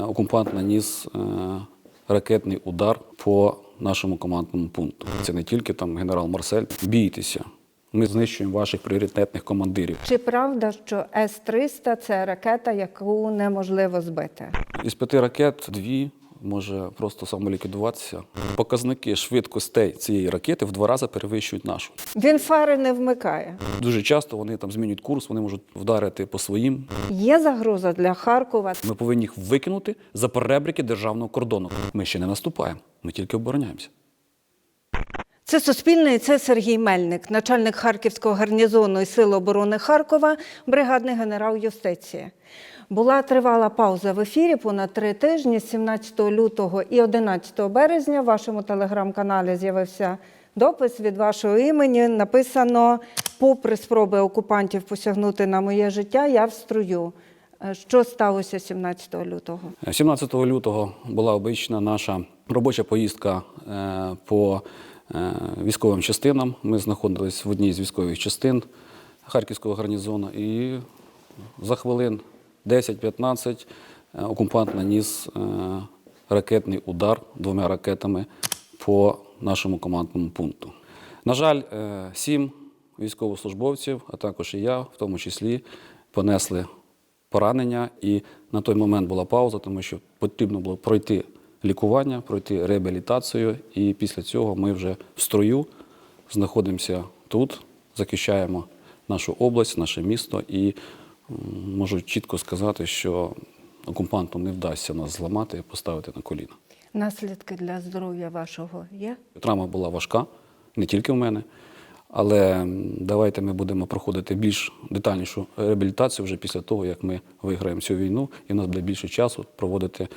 е, окупант наніс е, ракетний удар по нашому командному пункту. Це не тільки там генерал Марсель. Бійтеся. Ми знищуємо ваших пріоритетних командирів. Чи правда, що С-300 – це ракета, яку неможливо збити? Із п'яти ракет дві може просто самоліквідуватися. Показники швидкостей цієї ракети в два рази перевищують нашу. Він фари не вмикає. Дуже часто вони там змінюють курс, вони можуть вдарити по своїм. Є загроза для Харкова. Ми повинні їх викинути за перебрики державного кордону. Ми ще не наступаємо, ми тільки обороняємося. Це Суспільне і це Сергій Мельник, начальник Харківського гарнізону і Сил оборони Харкова, бригадний генерал юстиції. Була тривала пауза в ефірі понад три тижні. З 17 лютого і 11 березня в вашому телеграм-каналі з'явився допис від вашого імені. Написано: попри спроби окупантів посягнути на моє життя, я в струю. Е, Що сталося 17 лютого? 17 лютого була обична наша робоча поїздка е, по е, військовим частинам. Ми знаходились в одній з військових частин Харківського гарнізону, і за хвилин 10-15 е, окупант наніс е, ракетний удар двома ракетами по нашому командному пункту. На жаль, е, сім військовослужбовців, а також і я, в тому числі, понесли поранення, і на той момент була пауза, тому що потрібно було пройти лікування, пройти реабілітацію. І після цього ми вже в строю знаходимося тут, захищаємо нашу область, наше місто, і можу чітко сказати, що окупанту не вдасться нас зламати і поставити на коліна. Наслідки для здоров'я вашого є? Травма була важка, не тільки в мене. Але давайте ми будемо проходити більш детальнішу реабілітацію вже після того, як ми виграємо цю війну, і в нас буде більше часу проводити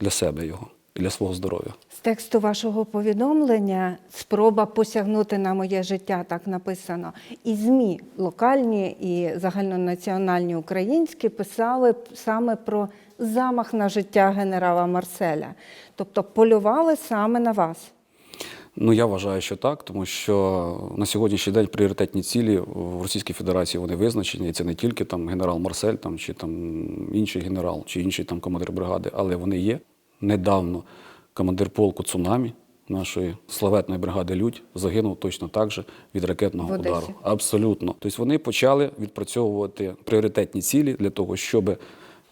для себе його і для свого здоров'я. З тексту вашого повідомлення спроба посягнути на моє життя, так написано. І ЗМІ локальні і загальнонаціональні українські писали саме про замах на життя генерала Марселя. Тобто полювали саме на вас. Ну я вважаю, що так, тому що на сьогоднішній день пріоритетні цілі в Російській Федерації вони визначені. І це не тільки там генерал Марсель, там чи там інший генерал, чи інший там командир бригади, але вони є. Недавно командир полку цунамі нашої славетної бригади Людь загинув точно так же від ракетного В удару. Абсолютно. Тобто вони почали відпрацьовувати пріоритетні цілі для того, щоб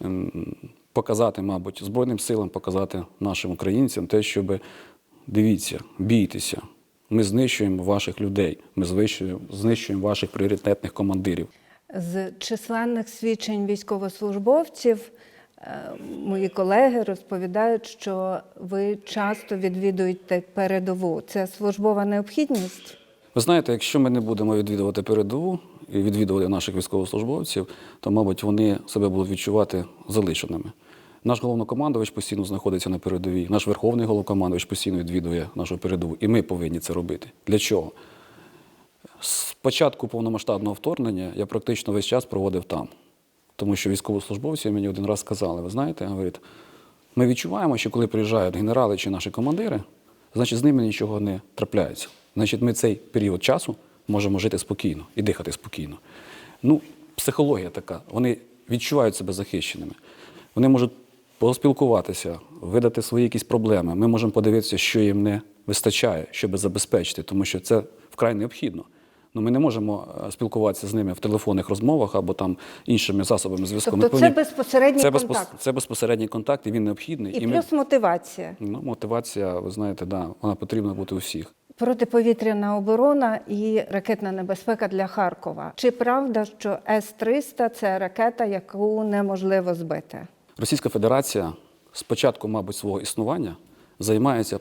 ем, показати, мабуть, Збройним силам, показати нашим українцям те, щоб дивіться, бійтеся. Ми знищуємо ваших людей, ми знищуємо, знищуємо ваших пріоритетних командирів. З численних свідчень військовослужбовців мої колеги розповідають, що ви часто відвідуєте передову. Це службова необхідність. Ви знаєте, якщо ми не будемо відвідувати передову і відвідувати наших військовослужбовців, то, мабуть, вони себе будуть відчувати залишеними. Наш головнокомандувач постійно знаходиться на передовій, наш верховний головнокомандувач постійно відвідує нашу передову, і ми повинні це робити. Для чого? З початку повномасштабного вторгнення я практично весь час проводив там. Тому що військовослужбовці мені один раз сказали, ви знаєте, говорить, ми відчуваємо, що коли приїжджають генерали чи наші командири, значить з ними нічого не трапляється. Значить, ми цей період часу можемо жити спокійно і дихати спокійно. Ну, психологія така. Вони відчувають себе захищеними. Вони можуть поспілкуватися, видати свої якісь проблеми. Ми можемо подивитися, що їм не вистачає, щоб забезпечити, тому що це вкрай необхідно. Ну, ми не можемо е, спілкуватися з ними в телефонних розмовах або там іншими засобами зв'язку. Ми Тобто це безпосередній це контакт. це безпосередній контакт, і він необхідний. І ми- плюс мотивація. Ну, мотивація, ви знаєте, да, вона потрібна бути у всіх. Протиповітряна оборона і ракетна небезпека для Харкова. Чи правда, що С-300 – це ракета, яку неможливо збити? Російська Федерація з початку, мабуть, свого існування займається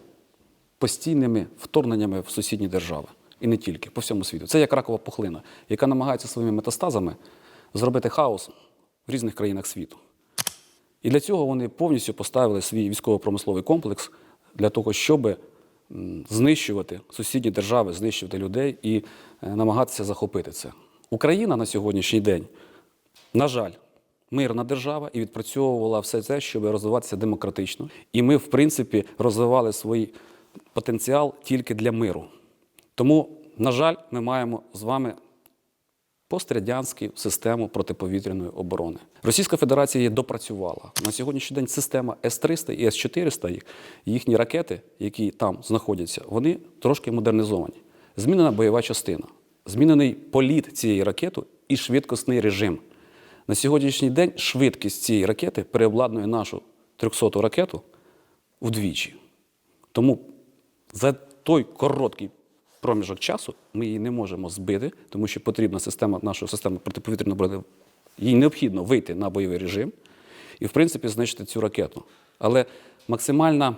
постійними вторгненнями в сусідні держави. І не тільки, по всьому світу. Це як ракова пухлина, яка намагається своїми метастазами зробити хаос в різних країнах світу. І для цього вони повністю поставили свій військово-промисловий комплекс для того, щоб знищувати сусідні держави, знищувати людей і е, намагатися захопити це. Україна на сьогоднішній день, на жаль, мирна держава і відпрацьовувала все це, щоб розвиватися демократично. І ми, в принципі, розвивали свій потенціал тільки для миру. Тому, на жаль, ми маємо з вами пострадянську систему протиповітряної оборони. Російська Федерація її допрацювала. На сьогоднішній день система С-300 і С-400, їхні ракети, які там знаходяться, вони трошки модернізовані. Змінена бойова частина, змінений політ цієї ракети і швидкісний режим. На сьогоднішній день швидкість цієї ракети переобладнує нашу 300-ту ракету вдвічі. Тому за той короткий проміжок часу ми її не можемо збити, тому що потрібна система нашої системи протиповітряної оборони. Їй необхідно вийти на бойовий режим і, в принципі, знищити цю ракету. Але максимальна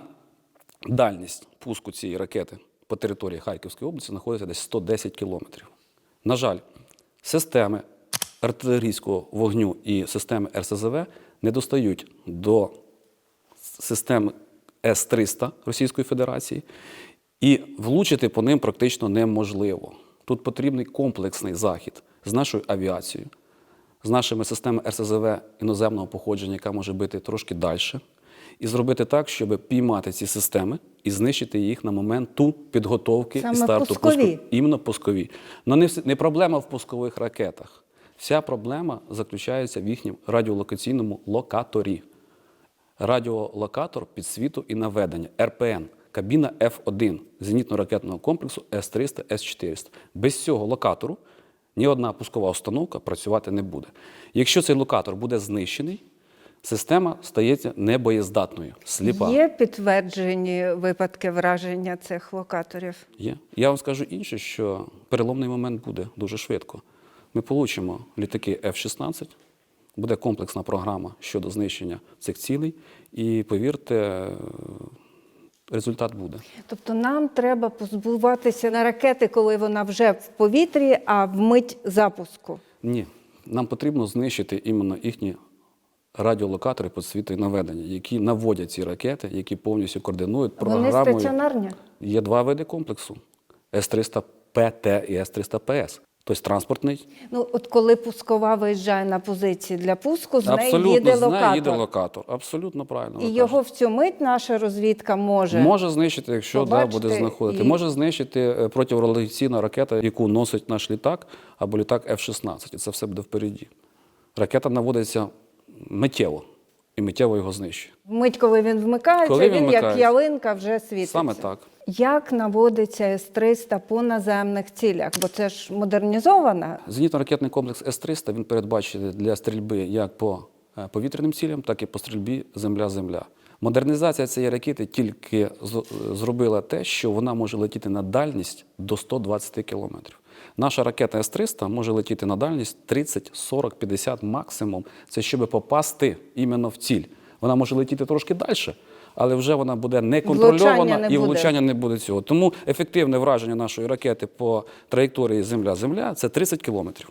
дальність пуску цієї ракети по території Харківської області знаходиться десь 110 кілометрів. На жаль, системи артилерійського вогню і системи РСЗВ не достають до систем С-300 Російської Федерації, і влучити по ним практично неможливо. Тут потрібний комплексний захід з нашою авіацією, з нашими системами РСЗВ іноземного походження, яка може бити трошки далі, і зробити так, щоб піймати ці системи і знищити їх на моменту підготовки Саме і старту пускові. пуску. Іменно пускові. Но не, вс- не проблема в пускових ракетах. Вся проблема заключається в їхньому радіолокаційному локаторі. Радіолокатор підсвіту і наведення РПН, кабіна F1 зенітно-ракетного комплексу С-300, С-400. Без цього локатору ні одна пускова установка працювати не буде. Якщо цей локатор буде знищений, система стається небоєздатною, сліпа. Є підтверджені випадки враження цих локаторів. Є. Я вам скажу інше, що переломний момент буде дуже швидко. Ми получимо літаки F-16, буде комплексна програма щодо знищення цих цілей, і повірте, результат буде. Тобто нам треба позбуватися на ракети, коли вона вже в повітрі, а в мить запуску. Ні, нам потрібно знищити іменно їхні радіолокатори підсвіту і наведення, які наводять ці ракети, які повністю координують Вони стаціонарні. Є два види комплексу: С-300ПТ і С-300ПС. Тобто транспортний Ну, от коли пускова виїжджає на позиції для пуску, з неї Абсолютно їде з неї локатор. їде локатор. Абсолютно правильно. І його кажете. в цю мить наша розвідка може. може знищити, якщо да, буде знаходити. і- Може знищити е, ракета, яку носить наш літак, або літак F-16. І це все буде впереді. Ракета наводиться миттєво і миттєво його знищує. Мить, коли він вмикається, Коли він він, як ялинка вже світиться. Саме так. Як наводиться С-300 по наземних цілях? Бо це ж модернізована. Зенітно-ракетний комплекс С-300 він передбачений для стрільби як по е, повітряним цілям, так і по стрільбі земля-земля. Модернізація цієї ракети тільки з- зробила те, що вона може летіти на дальність до 120 кілометрів. Наша ракета С-300 може летіти на дальність 30, 40, 50 максимум. Це щоб попасти іменно в ціль. Вона може летіти трошки далі, але вже вона буде неконтрольована Влучання не і буде. влучання не буде цього. Тому ефективне враження нашої ракети по траєкторії Земля-Земля це 30 кілометрів.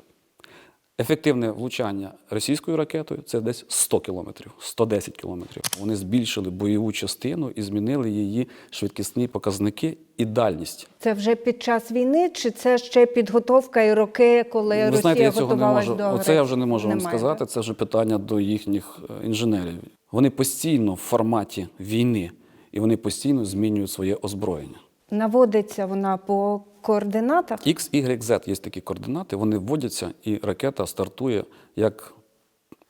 Ефективне влучання російською ракетою це десь 100 кілометрів, 110 кілометрів. Вони збільшили бойову частину і змінили її швидкісні показники і дальність. Це вже під час війни, чи це ще підготовка і роки, коли Ви Росія знаєте, я цього не можу. до Оце я вже не можу вам сказати. Це вже питання до їхніх е, інженерів. Вони постійно в форматі війни і вони постійно змінюють своє озброєння. Наводиться вона по координатах. X, Y, Z є такі координати, вони вводяться, і ракета стартує як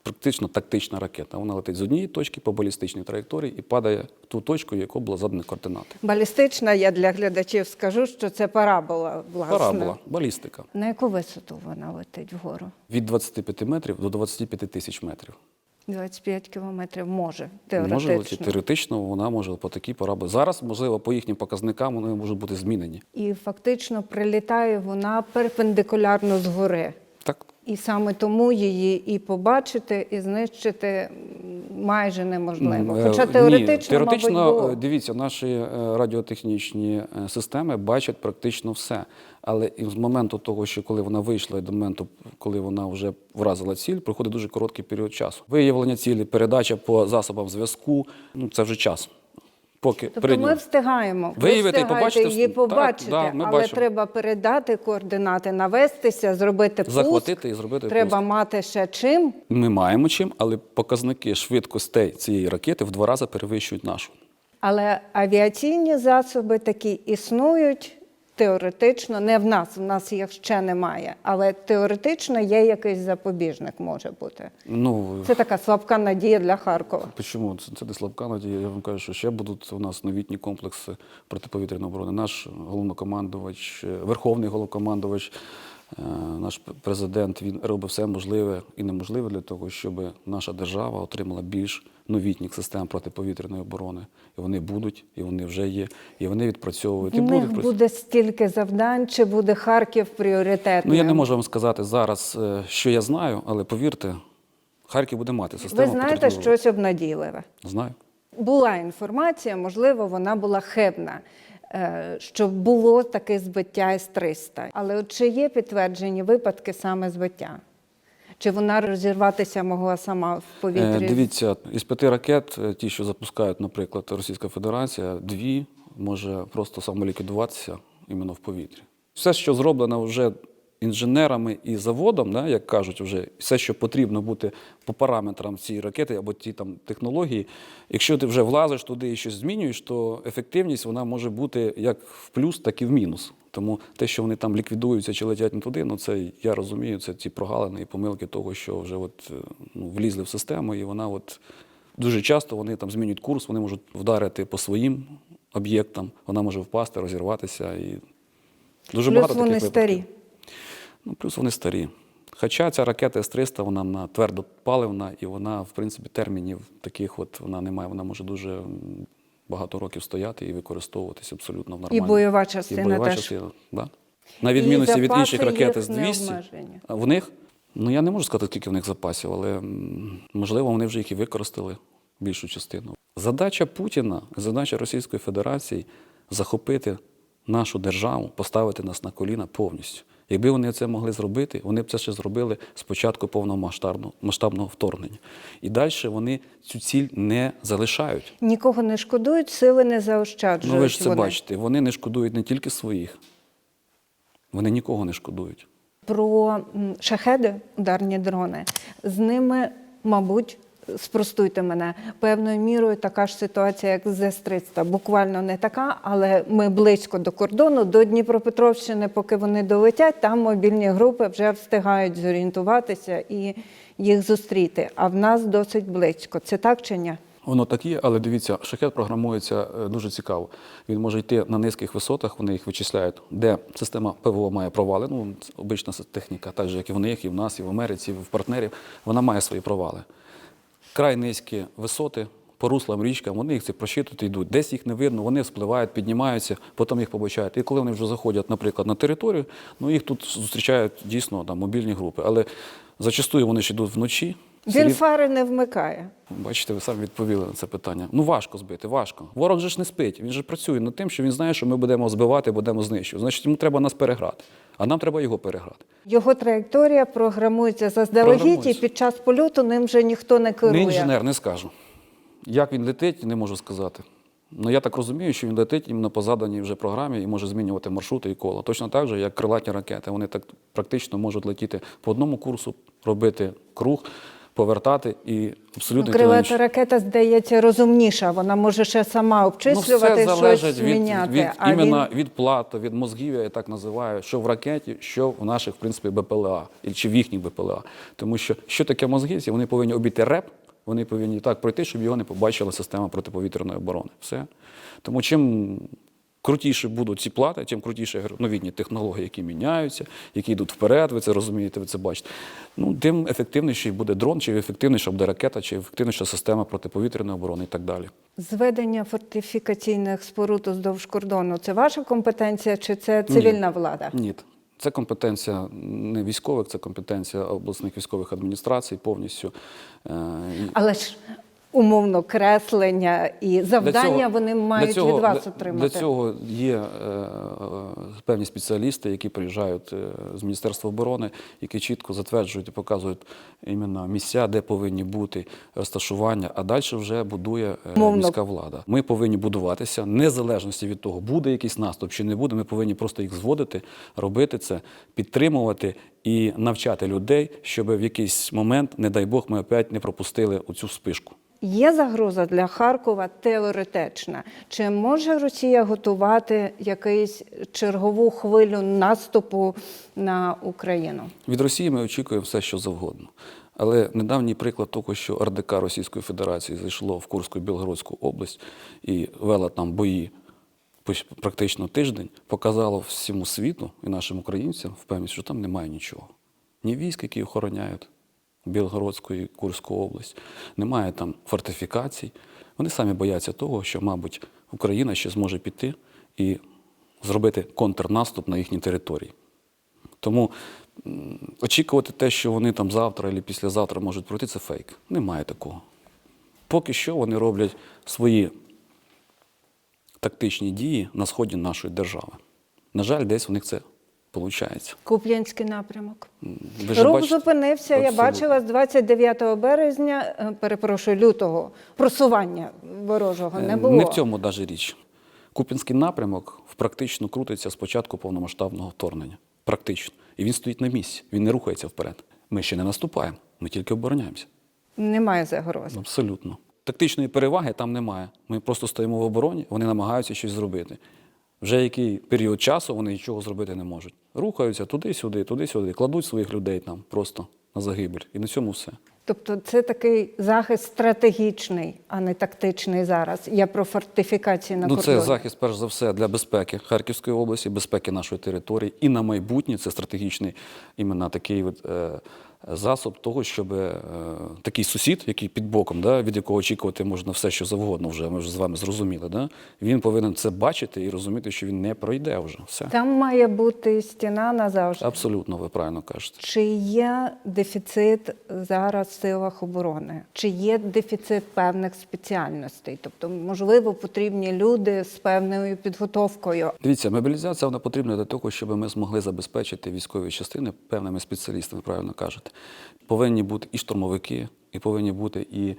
практично тактична ракета. Вона летить з однієї точки по балістичній траєкторії і падає в ту точку, яку було задано координати. Балістична, я для глядачів скажу, що це парабола, власне. Парабола, балістика. На яку висоту вона летить вгору? Від 25 метрів до 25 тисяч метрів. 25 кілометрів може, теоретично. Може теоретично, вона може по такій параболі. Зараз, можливо, по їхнім показникам вони можуть бути змінені. І фактично прилітає вона перпендикулярно згори. Так, І саме тому її і побачити, і знищити майже неможливо. Е, Хоча ні, теоретично, теоретично мабуть, е, було. дивіться, наші е, радіотехнічні е, системи бачать практично все. Але і з моменту того, що коли вона вийшла, і до моменту, коли вона вже вразила ціль, проходить дуже короткий період часу. Виявлення цілі, передача по засобам зв'язку ну це вже час. Поки Тобто перед ми встигаємо. Виявити побачити її побачити, так, да, але бачимо. треба передати координати, навестися, зробити пуск. Захватити і зробити Треба пуск. мати ще чим. Ми маємо чим, але показники швидкостей цієї ракети в два рази перевищують нашу. Але авіаційні засоби такі існують, теоретично, не в нас, в нас їх ще немає, але теоретично є якийсь запобіжник, може бути. Ну, Це така слабка надія для Харкова. Чому? Це, це не слабка надія. Я вам кажу, що ще будуть у нас новітні комплекси протиповітряної оборони. Наш головнокомандувач, е, верховний головнокомандувач, е, наш президент він робить все можливе і неможливе для того, щоб наша держава отримала більш новітніх систем протиповітряної оборони. І вони будуть, і вони вже є, і вони відпрацьовують. І В них будуть буде стільки завдань, чи буде Харків пріоритетним? Ну я не можу вам сказати зараз, е, що я знаю, але повірте, Харків буде мати систему. Ви знаєте щось обнадійливе. Знаю. Була інформація, можливо, вона була хибна, е, що було таке збиття С-300. Але от чи є підтверджені випадки саме збиття? Чи вона розірватися могла сама в повітрі? Е, Дивіться, із п'яти ракет, е, ті, що запускають, наприклад, Російська Федерація, дві може просто самоліквідуватися іменно в повітрі. Все, що зроблено вже інженерами і заводом, да, як кажуть, вже все, що потрібно бути по параметрам цієї ракети або ті там технології, якщо ти вже влазиш туди і щось змінюєш, то ефективність вона може бути як в плюс, так і в мінус. Тому те, що вони там ліквідуються чи летять не туди, ну це я розумію, це ті прогалини і помилки того, що вже от, е, ну, влізли в систему, і вона от дуже часто вони там змінюють курс, вони можуть вдарити по своїм об'єктам, вона може впасти, розірватися. І дуже Плюс багато вони таких старі. Ну, плюс вони старі. Хоча ця ракета С-300, вона на твердопаливна, і вона, в принципі, термінів таких от вона не має. Вона може дуже багато років стояти і використовуватися абсолютно в нормальному. бойова частина І бойова теж. частина, да. На відмінності від інших ракет не С-200, в них, ну я не можу сказати, скільки в них запасів, але можливо, вони вже їх і використали більшу частину. Задача Путіна, задача Російської Федерації захопити нашу державу, поставити нас на коліна повністю. Якби вони це могли зробити, вони б це ще зробили спочатку повномасштабного масштабного вторгнення. І далі вони цю ціль не залишають. Нікого не шкодують, сили не заощаджують. Ну ви ж це вони. бачите. Вони не шкодують не тільки своїх, вони нікого не шкодують. Про шахеди, ударні дрони, з ними, мабуть, спростуйте мене, певною мірою така ж ситуація, як з С-300. Буквально не така, але ми близько до кордону, до Дніпропетровщини, поки вони долетять, там мобільні групи вже встигають зорієнтуватися і їх зустріти. А в нас досить близько. Це так чи ні? Воно так є, але дивіться, шахет програмується е, дуже цікаво. Він може йти на низьких висотах, вони їх вичисляють, де система ПВО має провали. Ну, обична техніка, так же, як і в них, і в нас, і в Америці, і в партнерів, вона має свої провали. Край низькі висоти, по руслам річкам, вони їх це просчитують йдуть. Десь їх не видно, вони спливають, піднімаються, потім їх побачають. І коли вони вже заходять, наприклад, на територію, ну їх тут зустрічають дійсно там, мобільні групи. Але зачастую вони ж йдуть вночі. Він фари не вмикає. Бачите, ви самі відповіли на це питання. Ну важко збити, важко. Ворог же ж не спить. Він же працює над тим, що він знає, що ми будемо збивати, будемо знищувати. Значить, йому треба нас переграти. А нам треба його переграти. Його траєкторія програмується заздалегідь, і під час польоту ним вже ніхто не керує. Не інженер, не скажу. Як він летить, не можу сказати. Ну я так розумію, що він летить іменно по заданій вже програмі і може змінювати маршрути і кола. Точно так же, як крилаті ракети. Вони так практично можуть летіти по одному курсу, робити круг, повертати і абсолютно Крилата ракета, здається, розумніша. Вона може ще сама обчислювати, ну, все залежить щось від, міняти. від, а іменно він... від плату, від мозгів, я так називаю, що в ракеті, що в наших, в принципі, БПЛА, чи в їхніх БПЛА. Тому що що таке мозги? Вони повинні обійти реп, вони повинні так пройти, щоб його не побачила система протиповітряної оборони. Все. Тому чим крутіше будуть ці плати, тим крутіше новітні технології, які міняються, які йдуть вперед, ви це розумієте, ви це бачите. Ну, тим ефективніший буде дрон, чи ефективніша буде ракета, чи ефективніша система протиповітряної оборони і так далі. Зведення фортифікаційних споруд уздовж кордону це ваша компетенція чи це цивільна влада? Ні. Це компетенція не військових, це компетенція обласних військових адміністрацій повністю. Е, Але ж умовно креслення і завдання вони мають цього- від вас отримати. Для цього є е, е, певні спеціалісти, які приїжджають е, з Міністерства оборони, які чітко затверджують і показують іменно місця, де повинні бути розташування, а далі вже будує е, міська влада. Ми повинні будуватися незалежності від того, буде якийсь наступ чи не буде. Ми повинні просто їх зводити, робити це, підтримувати і навчати людей, щоб в якийсь момент, не дай Бог, ми опять не пропустили оцю спишку. Є загроза для Харкова теоретична. Чи може Росія готувати якусь чергову хвилю наступу на Україну? Від Росії ми очікуємо все, що завгодно. Але недавній приклад того, що РДК Російської Федерації зайшло в Курську Білгородську область і вела там бої практично тиждень, показало всьому світу і нашим українцям впевненість, що там немає нічого. Ні військ, які охороняють Білгородську і Курську область, немає там фортифікацій. Вони самі бояться того, що, мабуть, Україна ще зможе піти і зробити контрнаступ на їхній території. Тому очікувати те, що вони там завтра або післязавтра можуть пройти, це фейк. Немає такого. Поки що вони роблять свої тактичні дії на сході нашої держави. На жаль, десь у них це виходить. Куп'янський напрямок. Ви Рух бачите- зупинився, я бачила з 29 березня, е, перепрошую, лютого, просування ворожого не було. Не в цьому навіть річ. Купінський напрямок практично крутиться з початку повномасштабного вторгнення. Практично. І він стоїть на місці, він не рухається вперед. Ми ще не наступаємо, ми тільки обороняємося. Немає загрози. Абсолютно. Тактичної переваги там немає. Ми просто стоїмо в обороні, вони намагаються щось зробити. Вже який період часу вони нічого зробити не можуть. Рухаються туди-сюди, туди-сюди, кладуть своїх людей там просто на загибель. І на цьому все. Тобто це такий захист стратегічний, а не тактичний зараз. Я про фортифікації на ну, кордоні. це захист, перш за все, для безпеки Харківської області, безпеки нашої території і на майбутнє це стратегічний іменно такий от, е, засоб того, щоб е, такий сусід, який під боком, да, від якого очікувати можна все, що завгодно, вже ми вже з вами зрозуміли. Да, він повинен це бачити і розуміти, що він не пройде вже. Все. Там має бути стіна назавжди. Абсолютно, ви правильно кажете. Чи є дефіцит зараз в силах оборони? Чи є дефіцит певних спеціальностей? Тобто, можливо, потрібні люди з певною підготовкою. Дивіться, мобілізація вона потрібна для того, щоб ми змогли забезпечити військові частини певними спеціалістами, правильно кажете. Повинні бути і штурмовики, і повинні бути і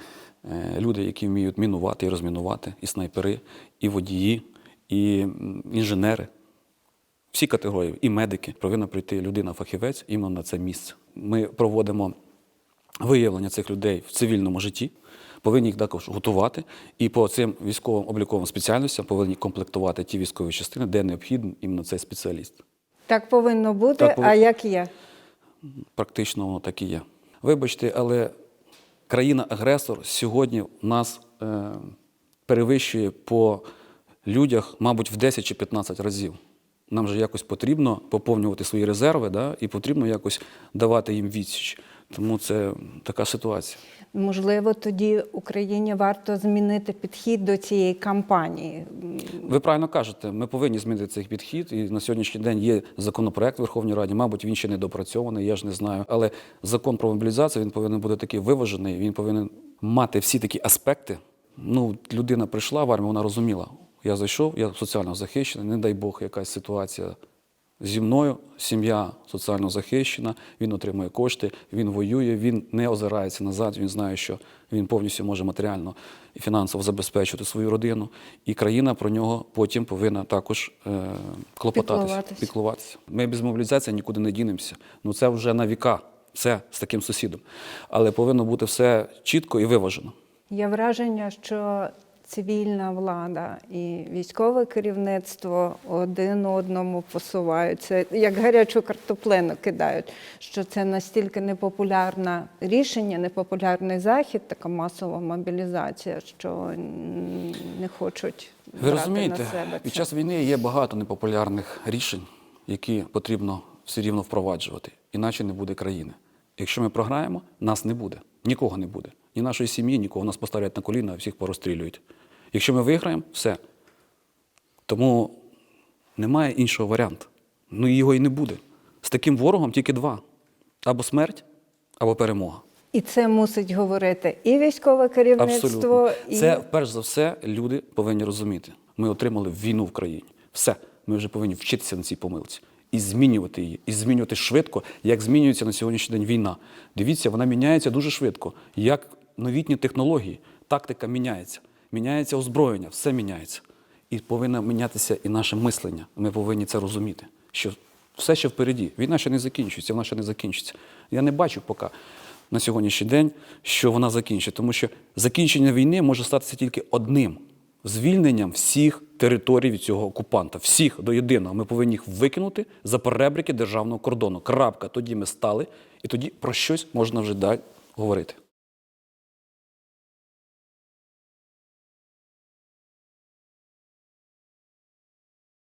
е, люди, які вміють мінувати і розмінувати, і снайпери, і водії, і інженери. Всі категорії, і медики, повинна прийти людина-фахівець іменно на це місце. Ми проводимо виявлення цих людей в цивільному житті, повинні їх також готувати, і по цим військовим обліковим спеціальностям повинні комплектувати ті військові частини, де необхідний іменно цей спеціаліст. Так повинно бути, Так повинно. а як є? Практично воно так і є. Вибачте, але країна-агресор сьогодні нас е, перевищує по людях, мабуть, в 10 чи 15 разів. Нам же якось потрібно поповнювати свої резерви, да, і потрібно якось давати їм відсіч. Тому це така ситуація. Можливо, тоді Україні варто змінити підхід до цієї кампанії. Ви правильно кажете, ми повинні змінити цей підхід. І на сьогоднішній день є законопроект в Верховній Раді. Мабуть, він ще не допрацьований, я ж не знаю. Але закон про мобілізацію він повинен бути такий виважений. Він повинен мати всі такі аспекти. Ну, людина прийшла в армію, вона розуміла. Я зайшов, я соціально захищений, не дай Бог, якась ситуація зі мною, сім'я соціально захищена, він отримує кошти, він воює, він не озирається назад, він знає, що він повністю може матеріально і фінансово забезпечити свою родину. І країна про нього потім повинна також е, клопотатися, Піклуватися. піклуватися. Ми без мобілізації нікуди не дінемося. Ну це вже на віка, це з таким сусідом. Але повинно бути все чітко і виважено. Є враження, що цивільна влада і військове керівництво один одному посуваються, як гарячу картоплину кидають, що це настільки непопулярне рішення, непопулярний захід, така масова мобілізація, що не хочуть Ви розумієте, на себе під час війни є багато непопулярних рішень, які потрібно все рівно впроваджувати, іначе не буде країни. Якщо ми програємо, нас не буде, нікого не буде. Ні нашої сім'ї, нікого нас поставлять на коліна, а всіх порозстрілюють. Якщо ми виграємо, все. Тому немає іншого варіанту. Ну його і не буде. З таким ворогом тільки два: або смерть, або перемога. І це мусить говорити і військове керівництво, Абсолютно. і Це перш за все люди повинні розуміти. Ми отримали війну в країні. Все. Ми вже повинні вчитися на цій помилці і змінювати її, і змінювати швидко, як змінюється на сьогоднішній день війна. Дивіться, вона міняється дуже швидко. Як новітні технології, тактика міняється, міняється озброєння, все міняється. І повинно мінятися і наше мислення. Ми повинні це розуміти, що все ще впереді. Війна ще не закінчується, вона ще не закінчиться. Я не бачу поки на сьогоднішній день, що вона закінчить. Тому що закінчення війни може статися тільки одним звільненням всіх територій від цього окупанта. Всіх до єдиного. Ми повинні їх викинути за перебрики державного кордону. Крапка. Тоді ми стали, і тоді про щось можна вже далі говорити.